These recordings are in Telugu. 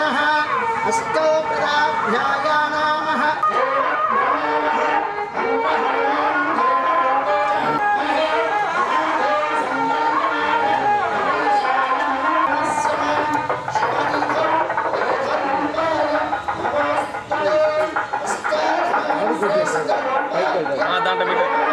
శ్రీరామచంద్రస్య నః అష్టో ప్రదాభ్యాయానామః దాంట్లో పెట్టు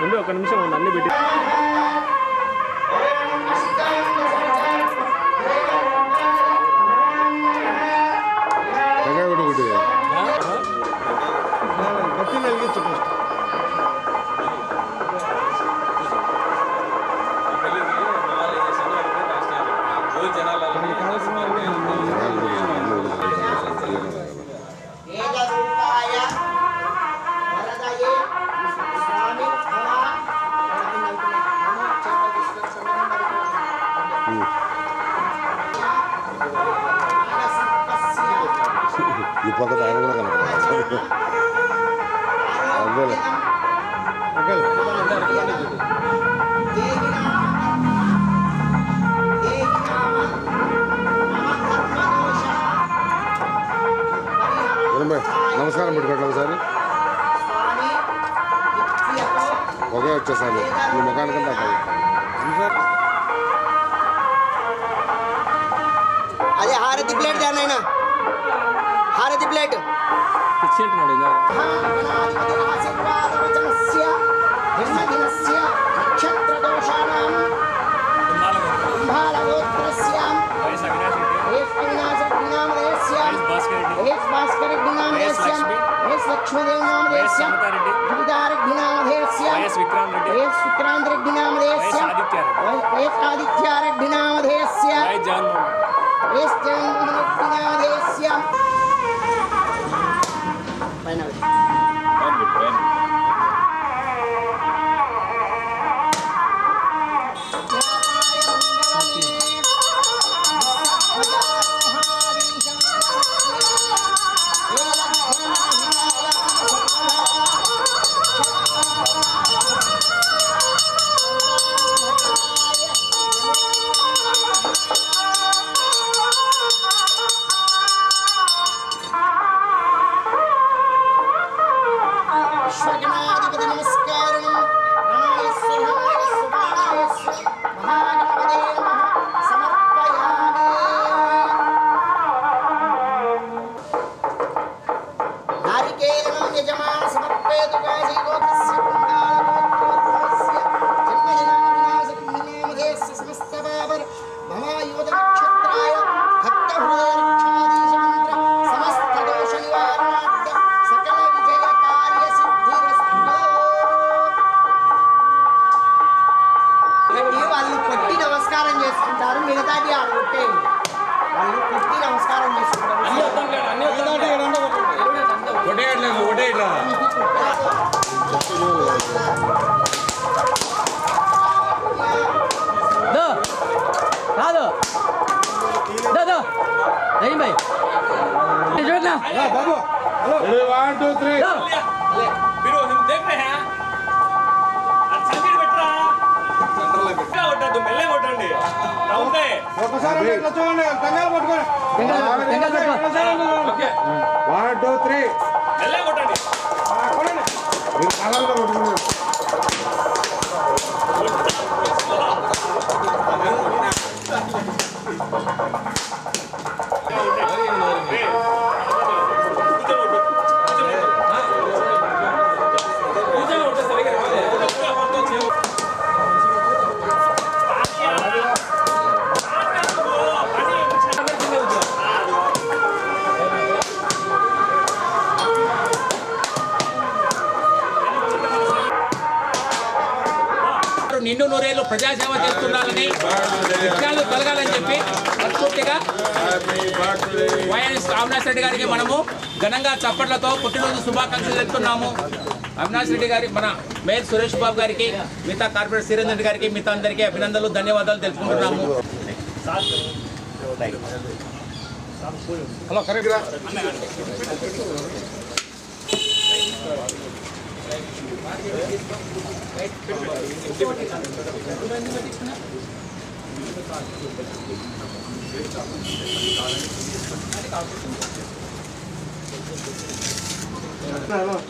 ఉండే ఒక నిమిషం ఉంది అన్ని పెట్టి ఈ ఆయన కూడా కనపడదు? నమస్కారం పెట్టుకోవట్లేదు ఒకసారి ఒకే వచ్చేసాను నీ ముఖానికంటే హారతి ప్లేట్ దానైనా హారతి ప్లేట్. విక్రాంత్ రెడ్డి ఏస్ విక్రాంతరగ్నామదేశ్యాం ఏస్ Esta ignorancia. Bueno, a ver. One two three మెల్లే కొట్టండి అవినాష్ రెడ్డి గారికి మనము ఘనంగా చప్పట్లతో పుట్టినరోజు శుభాకాంక్షలు తెలుపుతున్నాము. అవినాష్ రెడ్డి గారి మన మేయర్ సురేష్ బాబు గారికి మిగతా కార్పొరేట్ శ్రీరంజన్ రెడ్డి గారికి మిగతా అందరికీ అభినందనలు ధన్యవాదాలు తెలుపుకుంటున్నాము.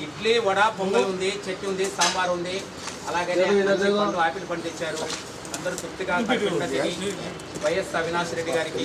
ఇడ్లీ వడ పొంగల్ ఉంది చట్నీ ఉంది సాంబార్ ఉంది. అలాగే పండు ఆపిల్ పండు తెచ్చారు. అందరూ తృప్తిగా వైఎస్ అవినాష్ రెడ్డి గారికి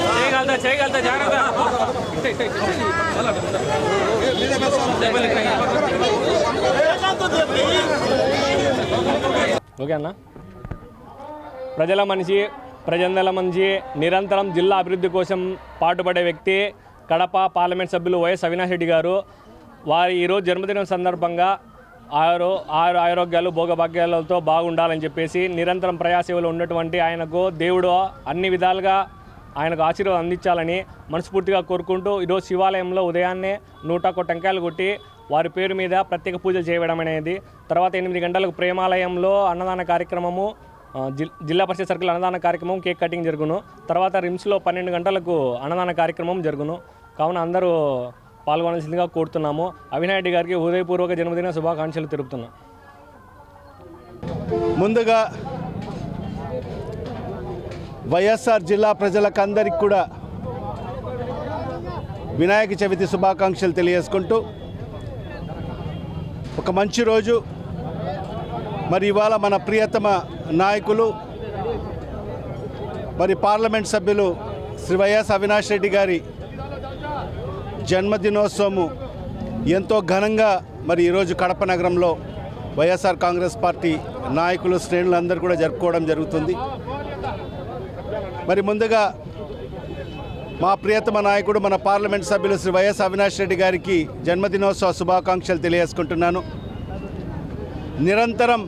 చేయగలుగుతా చేయగలుగుతా జాగ్రత్త. ఓకే అన్న. ప్రజల మనిషి ప్రజల మనిషి నిరంతరం జిల్లా అభివృద్ధి కోసం పాటుపడే వ్యక్తి కడప పార్లమెంట్ సభ్యులు వైఎస్ అవినాష్ రెడ్డి గారు. వారి ఈరోజు జన్మదినం సందర్భంగా ఆరో ఆరు ఆరోగ్యాలు భోగభాగ్యాలతో బాగుండాలని చెప్పేసి నిరంతరం ప్రయాసేవలు ఉన్నటువంటి ఆయనకు దేవుడు అన్ని విధాలుగా ఆయనకు ఆశీర్వాదం అందించాలని మనస్ఫూర్తిగా కోరుకుంటూ ఈరోజు శివాలయంలో ఉదయాన్నే నూట ఒక్క టెంకాయలు కొట్టి వారి పేరు మీద ప్రత్యేక పూజలు చేయడం అనేది తర్వాత ఎనిమిది గంటలకు ప్రేమాలయంలో అన్నదాన కార్యక్రమము జిల్- జిల్లా పరిషత్ సర్కిల్ అన్నదాన కార్యక్రమం కేక్ కటింగ్ జరుగును. తర్వాత రిమ్స్లో పన్నెండు గంటలకు అన్నదాన కార్యక్రమం జరుగును. కావున అందరూ పాల్గొనాల్సిందిగా కోరుతున్నాము. అవినాయుడు గారికి హృదయపూర్వక జన్మదిన శుభాకాంక్షలు తెలుపుతున్నాం. ముందుగా వైఎస్ఆర్ జిల్లా ప్రజలకందరికి కూడా వినాయక చవితి శుభాకాంక్షలు తెలియజేసుకుంటూ ఒక మంచి రోజు. మరి ఇవాళ మన ప్రియతమ నాయకులు మరి పార్లమెంట్ సభ్యులు శ్రీ వైఎస్ అవినాష్ రెడ్డి గారి జన్మదినోత్సవము ఎంతో ఘనంగా మరి ఈరోజు కడప నగరంలో వైఎస్ఆర్ కాంగ్రెస్ పార్టీ నాయకులు శ్రేణులందరూ కూడా జరుపుకోవడం జరుగుతుంది. మరి ముందుగా మా ప్రియతమ నాయకుడు మన పార్లమెంట్ సభ్యులు శ్రీ వైఎస్ అవినాష్ రెడ్డి గారికి జన్మదినోత్సవ శుభాకాంక్షలు తెలియజేసుకుంటున్నాను. నిరంతరం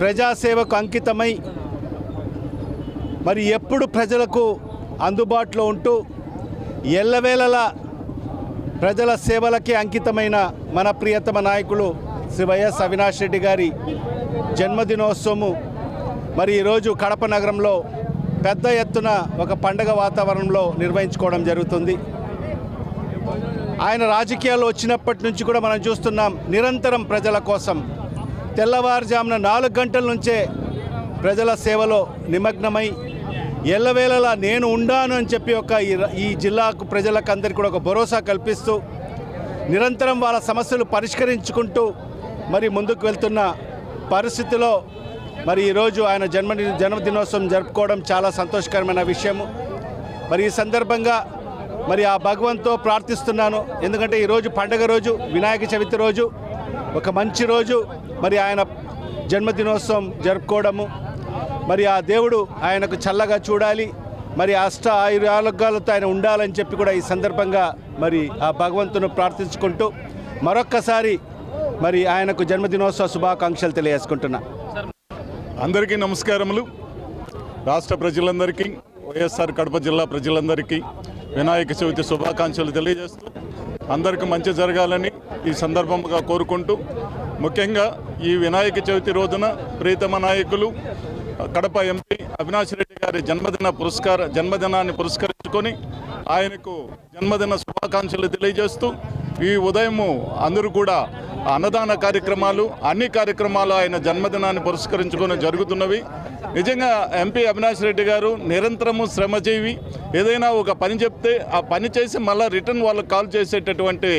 ప్రజాసేవకు అంకితమై మరి ఎప్పుడు ప్రజలకు అందుబాటులో ఉంటూ ఎల్లవేళలా ప్రజల సేవలకే అంకితమైన మన ప్రియతమ నాయకులు శ్రీ వైఎస్ అవినాష్ రెడ్డి గారి జన్మదినోత్సవము. మరి ఈరోజు కడప నగరంలో పెద్ద ఎత్తున ఒక పండగ వాతావరణంలో నిర్వహించుకోవడం జరుగుతుంది. ఆయన రాజకీయాలు వచ్చినప్పటి నుంచి కూడా మనం చూస్తున్నాం నిరంతరం ప్రజల కోసం. తెల్లవారుజామున నాలుగు గంటల నుంచే ప్రజల సేవలో నిమగ్నమై ఎల్లవేళలా నేను ఉండాను అని చెప్పి ఒక ఈ ఈ జిల్లాకు ప్రజలకు అందరికీ కూడా ఒక భరోసా కల్పిస్తూ నిరంతరం వాళ్ళ సమస్యలు పరిష్కరించుకుంటూ మరి ముందుకు వెళ్తున్న పరిస్థితిలో మరి ఈరోజు ఆయన జన్మ జన్మదినోత్సవం జరుపుకోవడం చాలా సంతోషకరమైన విషయము. మరి ఈ సందర్భంగా మరి ఆ భగవంతో ప్రార్థిస్తున్నాను. ఎందుకంటే ఈరోజు పండగ రోజు వినాయక చవితి రోజు ఒక మంచి రోజు మరి ఆయన జన్మదినోత్సవం జరుపుకోవడము. మరి ఆ దేవుడు ఆయనకు చల్లగా చూడాలి. మరి అష్ట ఆయుర ఆయన ఉండాలని చెప్పి కూడా ఈ సందర్భంగా మరి ఆ భగవంతును ప్రార్థించుకుంటూ మరొక్కసారి మరి ఆయనకు జన్మదినోత్సవ శుభాకాంక్షలు తెలియజేసుకుంటున్నా. అందరికీ నమస్కారములు. రాష్ట్ర ప్రజలందరికీ వైఎస్ఆర్ కడప జిల్లా ప్రజలందరికీ వినాయక చవితి శుభాకాంక్షలు తెలియజేస్తూ అందరికీ మంచి జరగాలని ఈ సందర్భంగా కోరుకుంటూ ముఖ్యంగా ఈ వినాయక చవితి రోజున ప్రీతమ నాయకులు కడప ఎంపీ అవినాష్ రెడ్డి గారి జన్మదిన పురస్కార జన్మదినాన్ని పురస్కరించుకొని ఆయనకు జన్మదిన శుభాకాంక్షలు తెలియజేస్తూ ఈ ఉదయము అందరూ కూడా అన్నదాన కార్యక్రమాలు అన్ని కార్యక్రమాలు ఆయన జన్మదినాన్ని పురస్కరించుకొని జరుగుతున్నవి. నిజంగా ఎంపీ అవినాష్ రెడ్డి గారు నిరంతరము శ్రమజీవి. ఏదైనా ఒక పని చెప్తే ఆ పని చేసి మళ్ళీ రిటర్న్ వాళ్ళకి కాల్ చేసేటటువంటి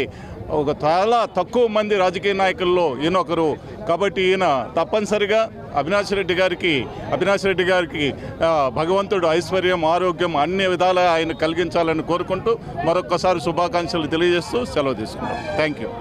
ఒక చాలా తక్కువ మంది రాజకీయ నాయకుల్లో ఈయన ఒకరు కాబట్టి ఈయన తప్పనిసరిగా అవినాష్ రెడ్డి గారికి అవినాష్ రెడ్డి గారికి భగవంతుడు ఐశ్వర్యం ఆరోగ్యం అన్ని విధాలా ఆయన కలిగించాలని కోరుకుంటూ మరొక్కసారి శుభాకాంక్షలు తెలియజేస్తూ సెలవు తీసుకుంటాం. Thank you